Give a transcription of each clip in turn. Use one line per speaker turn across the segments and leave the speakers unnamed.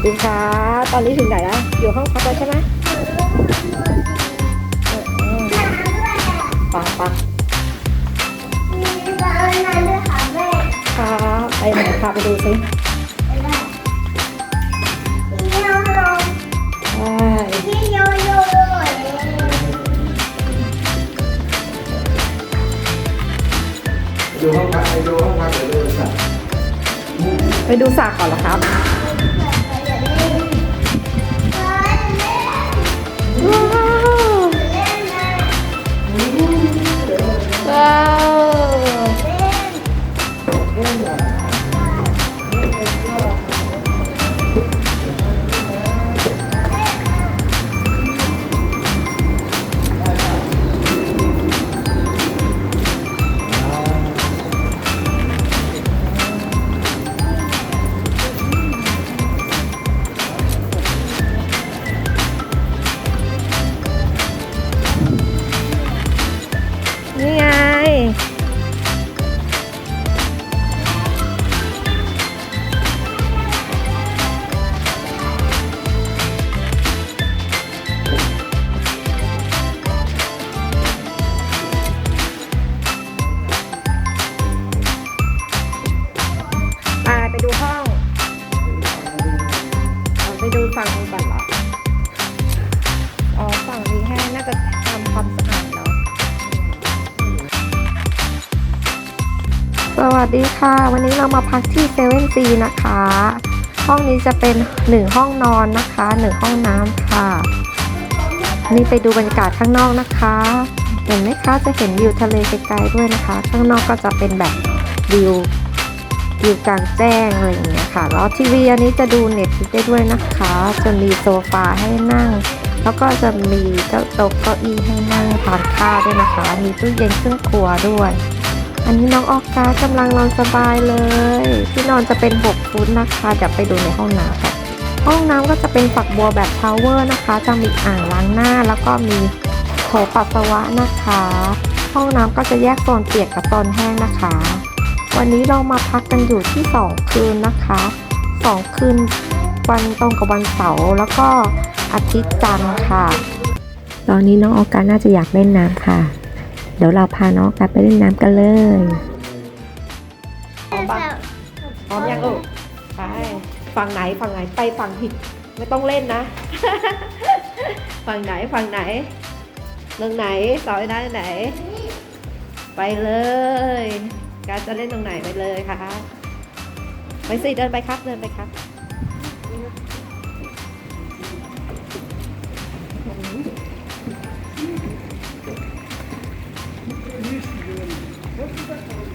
วัสดีค่ะ ตอนนี้ถึงไหนแล้ว อยู่ห้องพักแล้วใช่ไหมเออๆปังปัง
มีบ้านนั้นด้วยค่ะแม่
ค่ะไปไหนพาไปดูสิ
มีน้องลง
ใช่
ที่โยโย่ด้วย
ดูห้องพักไปดูห้องพักเดี๋ยวดูสัตว์
ไปดูสระก่อนเหรอครับ ฝั่งนี้ก่อนเหรอ อ๋อ ฝั่งนี้แห้งน่าจะทำความสะอาดเนาะ สวัสดีค่ะ วันนี้เรามาพักที่เซเว่นซีนะคะ ห้องนี้จะเป็นหนึ่งห้องนอนนะคะหนึ่งห้องน้ำค่ะ นี่ไปดูบรรยากาศข้างนอกนะคะ เห็นไหมคะ จะเห็นวิวทะเลไกลๆด้วยนะคะ ข้างนอกก็จะเป็นแบบวิว วิวกลางแจ้งอะไรอย่างเงี้ยค่ะ แล้วทีวีอันนี้จะดูเน็ตได้ด้วยนะคะ จะมีโซฟาให้นั่ง แล้วก็จะมีเก้าโต๊ะเก้าอี้ให้นั่งทานข้าวด้วยนะคะ มีตู้เย็นเครื่องครัวด้วย อันนี้น้องออกกากำลังนอนสบายเลย ที่นอนจะเป็น6ฟุตนะคะเดี๋ยวไปดูในห้องน้ำค่ะห้องน้ำก็จะเป็นฝักบัวแบบทาวเวอร์นะคะ จะมีอ่างล้างหน้า แล้วก็มีโถปัสสาวะนะคะ ห้องน้ำก็จะแยกโซนเปียกกับโซนแห้งนะคะ วันนี้เรามาพักกันอยู่ที่ 2 คืนนะคะ 2 คืนวันตรงกับวันเสาร์แล้วก็อาทิตย์จันทร์ค่ะ ตอนนี้น้องออกกาน่าจะอยากเล่นน้ำค่ะ เดี๋ยวเราพาน้องออกกาไปเล่นน้ำกันเลยพร้อมปะพร้อมยังลูกไปฝั่งไหนฝั่งไหนไปฝั่งผิดไม่ต้องเล่นนะ ฝั่งไหนฝั่งไหนเรื่องไหนต่อยได้ไหน ไปเลย การจะเล่นตรงไหนไปเลยค่ะไปสิเดินไปครับเดินไปครับ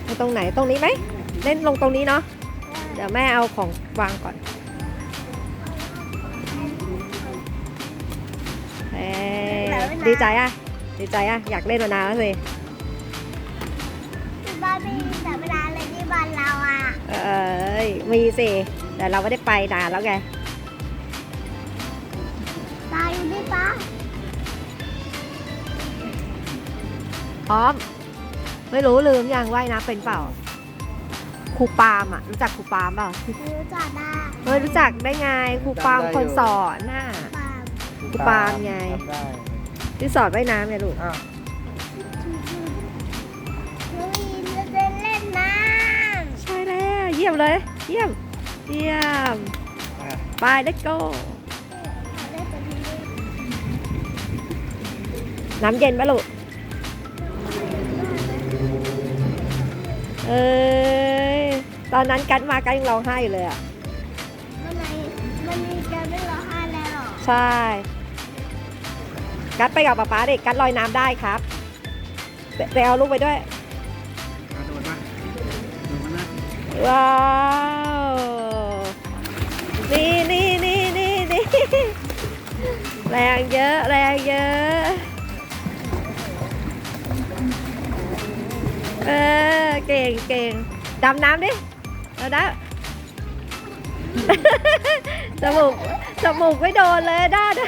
ไปตรงไหนตรงนี้ไหมเล่นลงตรงนี้เนาะเดี๋ยวแม่เอาของวางก่อนเอ้ยดีใจอะดีใจอะอยากเล่นมานานแล้วสิ
ที่ บ้านไม่มีแต่เวลาเลยที่บ้านเราอะ
เอ้ยมีสิแต่เราไม่ได้ไปนานแล้วไง
ตายอยู่ที่ป้า
พร้อม ไม่รู้ลืมยังว่ายน้ำเป็นเปล่าครูปาล์มอะรู้จักครูปาล์มเปล่า
รู้จักได้
เฮ้ยรู้จักได้ไงครูปาล์มคนสอนน่ะ
ปา
ครูปาล์มไง
ทำได้
ที่สอนว่ายน้ำไงลูก
อ้าว
ยี่
ยมเลย เยี่ยม เยี่ยม
อะ
ไป let's go ำ
เล่นแต่ที่นี่
น้ำเย็นปะลูก เอ้ย ตอนนั้นกันมากันยังร้องไห้อยู่เลยอะ
มันไหนมันมีการไม่ร้องไห้แล้วหรอ
ใช่ กัดไปกับป๊าป๊าเด็กกัดลอยน้ำได้ครับไปไปเอาลูกไปด้วย ว้าว นี่นี่นี่นี่นี่แรงเยอะ แรงเยอะ เออ เก่งเก่งดำน้ำดิเอาได้จมูกจมูกไม่โดนเลยได้ได้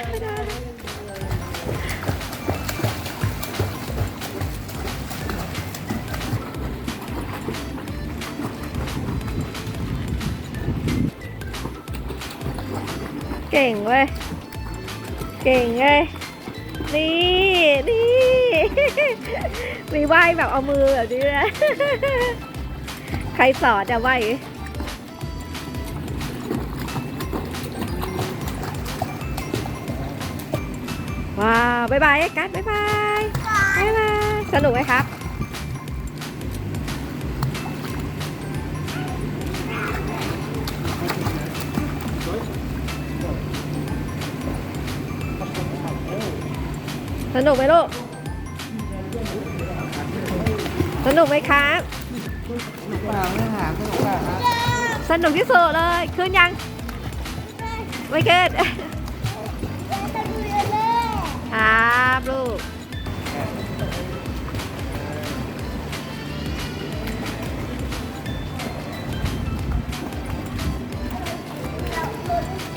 ก่งเว้ย เก่งเว้ย นี่ นี่ มีไหวแบบเอามือแบบนี้นะใครสอนจะไหวว้าว บ๊ายบายกัสบ๊ายบาย บ๊ายบาย สนุกไหมครับ สนุกไหมลูก สนุกไหมครับ
เปล่าไม่หาไม่เปล่าครับ
สนุกที่สุดเลย ขึ้นยัง ไม่ขึ้นครับลูก
ตี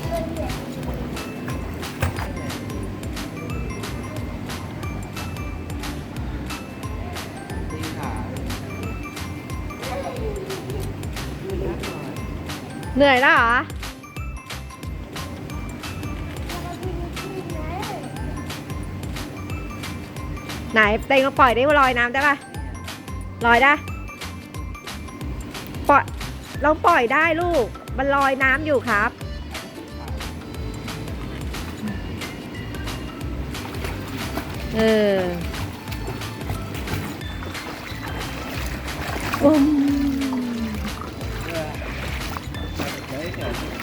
เหนื่อยแล้วเหรอ ไหนเต็งมาปล่อยได้ลอยน้ำได้ปะลอยได้ปล่อยลองปล่อยได้ลูก มันลอยน้ำอยู่ครับเออ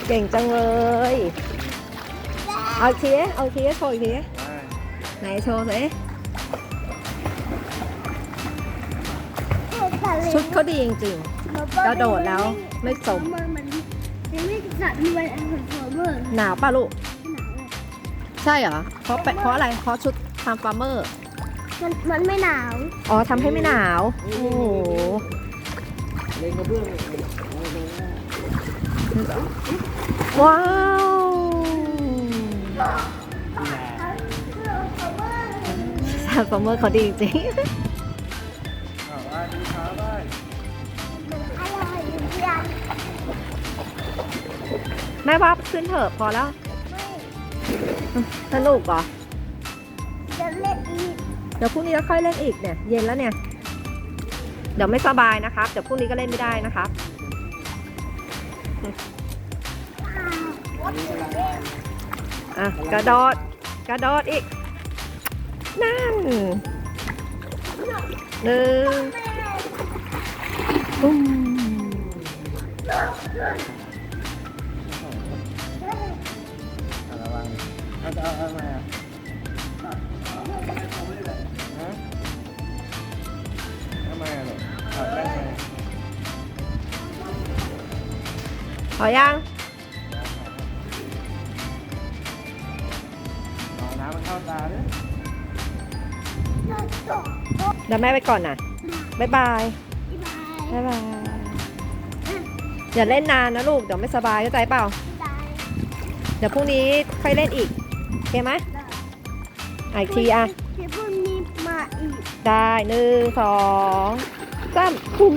เก่
งจังเลย เอาอีกทีดิเอาอีกทีดิโชว์อีกทีดิไหนโชว์สิชุดเขาดีจริงกระโดดแล้วไม่จม
มันมันไม่สัตว์มันอันของฟอร์เมอร์
ๆหนาวป่ะลูก
หนาวเลย
ใช่เหรอ เพราะเป็นเพราะอะไร เพราะชุดทำฟาร์มเมอร์
มันมันไม่หนาว
อ๋อทำให้ไม่หนาว โอ้โห
เล่นกระเบื้อง
ว้าวทำฟาร์มเมอร์เขาดีจริง
อ่าว่าดีขาได้
อร่อยอยู่ยัง
ๆแม่ว่าขึ้นเถอะพอแล้ว สนุกเหรอ
จะเล่นอีก
เดี๋ยวพรุ่งนี้ก็ค่อยเล่นอีกเนี่ย เย็นแล้วเนี่ย เดี๋ยวไม่สบายนะครับ เดี๋ยวพรุ่งนี้ก็เล่นไม่ได้นะครับ อะกระโดดกระโดดอีก นั่นหนึ่งปุ้ม
อ่าระวังเอาเอาเอามา
พอยัง
เอาน้ำมันเข้าตาด้วย
เดี๋ยวแม่ไปก่อนนะบ๊ายบาย บ๊ายบาย อย่าเล่นนานนะลูก เดี๋ยวไม่สบายเข้าใจเปล่า เดี๋ยวพรุ่งนี้ค่อยเล่นอีกโอเคไหมอะอีกทีอะ
เดี๋ยวพรุ่งนี้มาอีก
ได้หนึ่งสองสามปุ้ม